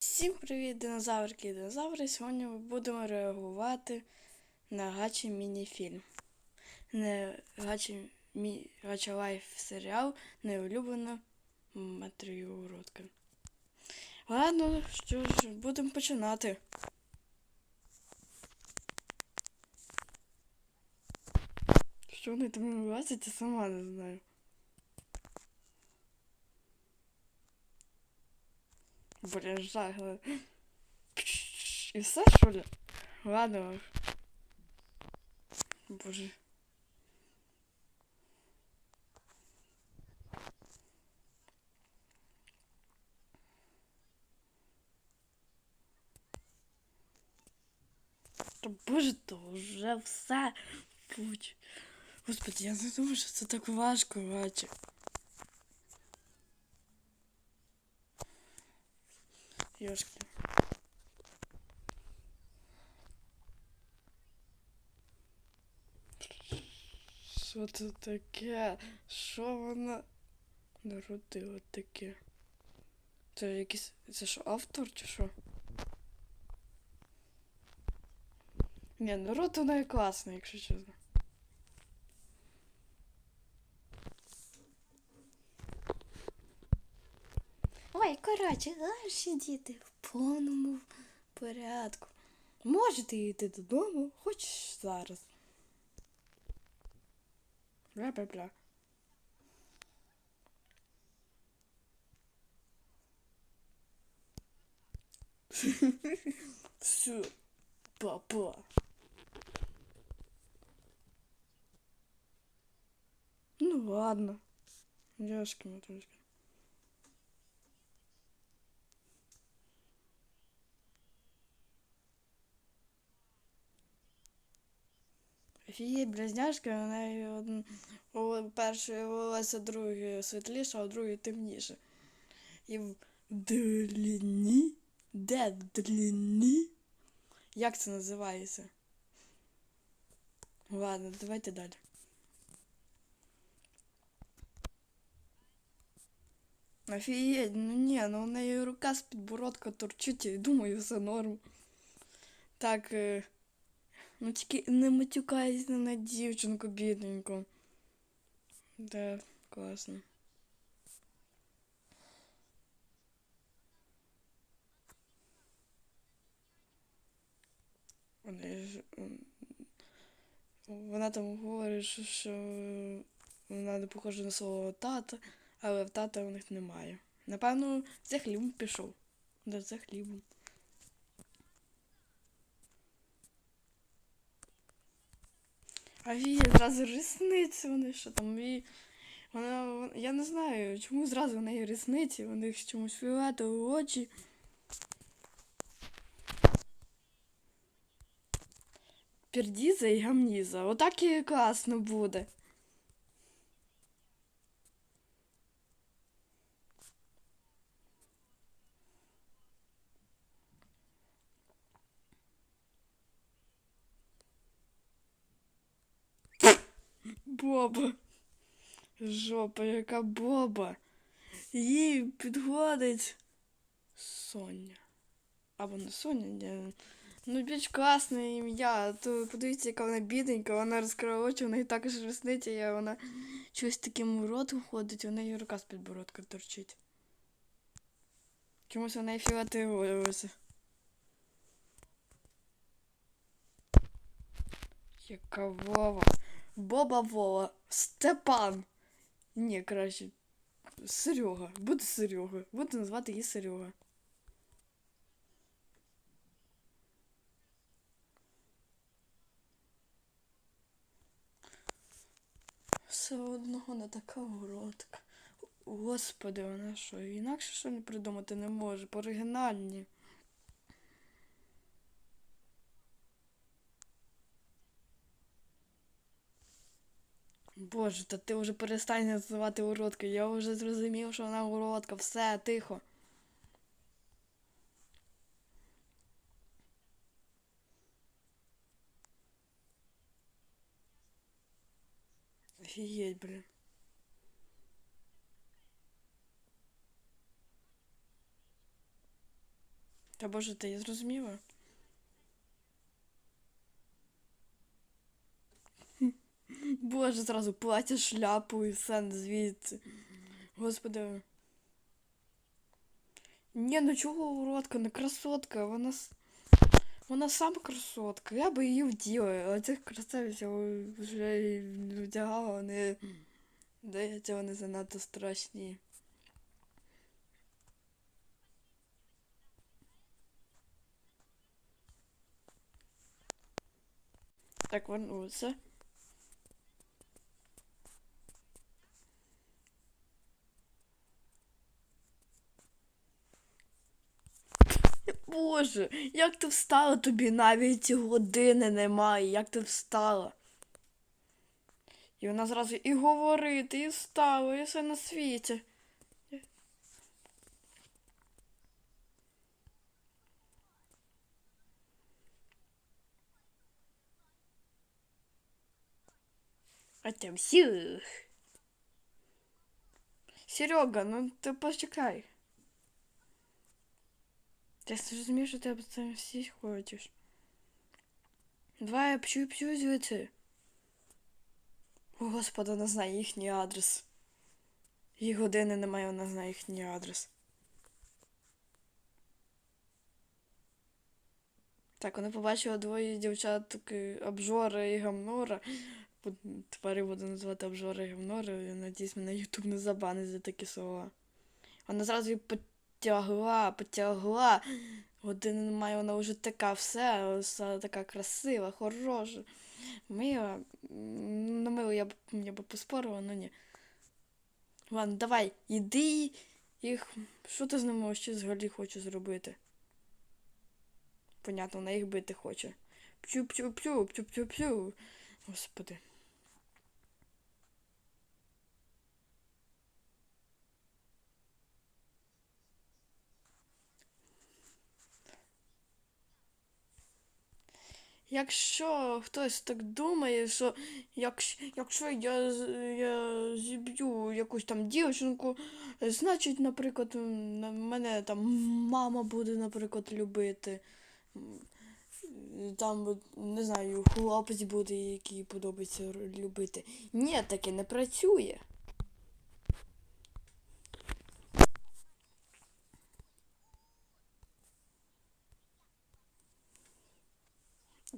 Всім привіт, динозаврики і динозаври. Сьогодні ми будемо реагувати на гачі мініфільм. Не гачі, мі, гача лайф серіал неулюблена матерію уродка. Ладно, що ж, будемо починати. Що вони там вилазять, я сама не знаю. Жах. И все, что ли? Ладно. Боже. Та боже, то вже все. Будь. Господи, я не думаю, що це так важко, бачу. Йошки. Що це таке? Що вона народила таке? Це якийсь. Це що, автор чи що? Ні, народ у неї класний, якщо чесно. Ой, коротше, наші діти в повному порядку. Можете йти додому, хоч зараз. Бля-бля-бля. Все, папа. Ну ладно. Яшки матрешки. Офігеть, близняшка, у неї один, о, перше волосся друге світліше, а друге темніше. І в длині? Де длині? Як це називається? Ладно, давайте далі. Офігеть, ну ні, ну у неї рука з підбородка торчить, і думаю, все норм. Так, е, ну тільки не матюкайся на дівчинку бідненьку. Да, класно. Вони ж, Вона там говорить, що- вона не похожа на свого тата, але в тата у них немає. Напевно, за хлібом пішов. Да, за хлібом. А їй зразу рісниці вони що там. І вона, вона- я не знаю, чому зразу в неї рісниці, у них чомусь фіолетові очі. Пердіза і гамніза. Отак і класно буде. Боба. Жопа, яка боба. Їй підходить Соня. Або не Соня, ні. Ну, більш класне ім'я. То подивіться, яка вона бідненька, вона розкрила очі, у неї також ресниця, і вона щось таким ротом ходить, у неї рука з підбородка торчить. Чомусь неї фіолетові волосся. Яка Вова. Боба Вова. Степан. Ні, краще. Серега. Буде Серега. Буду назвати її Серега. Все одного не така уродка. Господи, вона що, інакше що не придумати не може. Оригінальні. Боже, та ти вже перестань називати уродкою. Я вже зрозумів, що вона уродка. Все, тихо. Офігеть, блін. Та боже, ти зрозуміла? Боже, зразу платя шляпу і все звідси. Господи. Ні, ну чого уродка, не красотка, вона вона сам красотка. Я би її вділа, а цих красавиць я вже вдягала, вони. Здається, вони занадто страшні. Так, вернуться. Боже, як ти встала? Тобі навіть години немає. Як ти встала? І вона зразу і говорити, і встала, і все на світі. А там всіх. Серега, ну ти почекай. Ти ж розумієш, що ти об це всі хочеш. Давай п'ю п'ю звідси. О, Господи, вона знає їхній адрес. Їх години немає, вона знає їхній адрес. Так, вони побачили двоє дівчат таки обжора і гамнора. Тепер я буду називати обжора і гамнора. Надіюсь, мене Ютуб не забанить за такі слова. Вона зразу її потягла, потягла. Години немає, вона вже така все, все така красива, хороша. Мила. М, Ну, мило, я б я б поспорила, але ні. Ладно, давай, іди їх. Що ти з ними ще взагалі хочеш зробити? Понятно, вона їх бити хоче. П'ю-п'ю-п'ю, п'ю-п'ю-п'ю. Господи. Якщо хтось так думає, що якщо, якщо я, я зіб'ю якусь там дівчинку, значить, наприклад, на- мене там мама буде, наприклад, любити. Там, не знаю, хлопець буде, який подобається любити. Ні, таке не працює.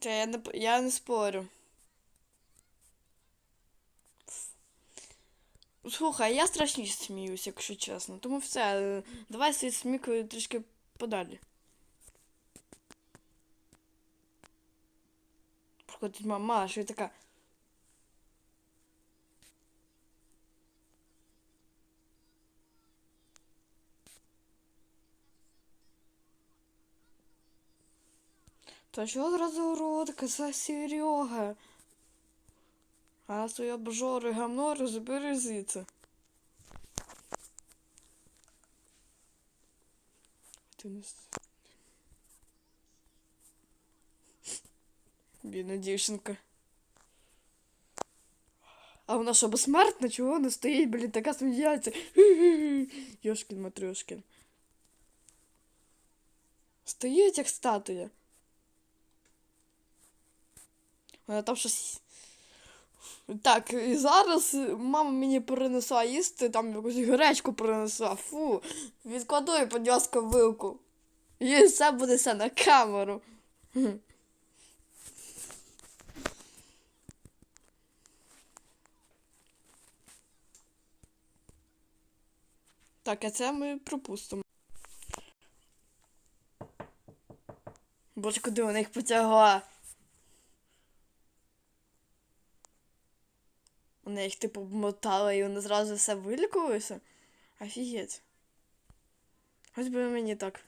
Та я не, я не спорю. Слухай, я страшніше сміюсь, якщо чесно. Тому все, е, давай свій сміх е, трішки подалі. Проходить мама, що я така. Та що зразу уродка, це Серега? А свої обжори гамнори забери звідси. Ти не... с- Бідна дівчинка. А вона що, безсмертна? Чого не стоїть, блін, така сміється? Йошкін Матрьошкін. Стоїть як статуя. Там щось. Так, і зараз мама мені принесла їсти, там якусь гречку принесла. Фу. Відкладу і будь ласка, вилку. І все буде все на камеру. Так, а це ми пропустимо. Боже, куди вона їх потягла? Вона їх типу обмотала і вони зразу все вилікувалися. Офігеть. Ось би мені так.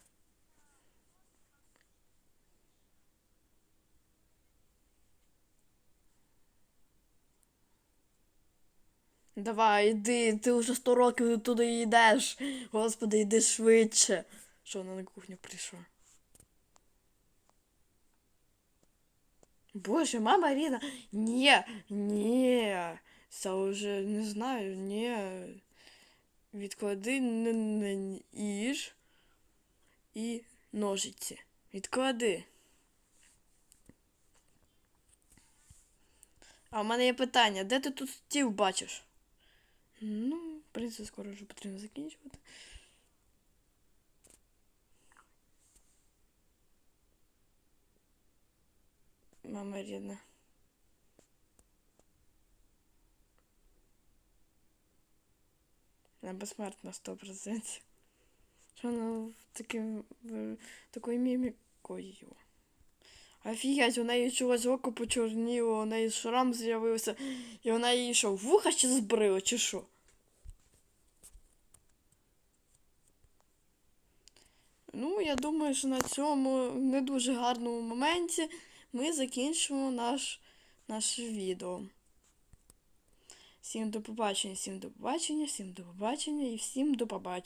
Давай, іди, ти вже сто років туди йдеш. Господи, йди швидше. Що вона на кухню прийшла? Боже, мама Ріна. Ні, ні. Це вже не знаю, ні. Відклади не. І ножиці. Відклади. А в мене є питання, де ти тут стіл бачиш? Ну, в принципі, скоро вже потрібно закінчувати. Мама рідна. Вона безсмертна 100%. Що вона таким, такою мімікою. Офігеть, у неї чогось око почорніло, у неї шрам з'явився, і вона її що, вуха ще збрила, чи що? Ну, я думаю, що на цьому не дуже гарному моменті ми закінчимо наш, наше відео. Всім до побачення, всім до побачення, всім до побачення і всім до побачення.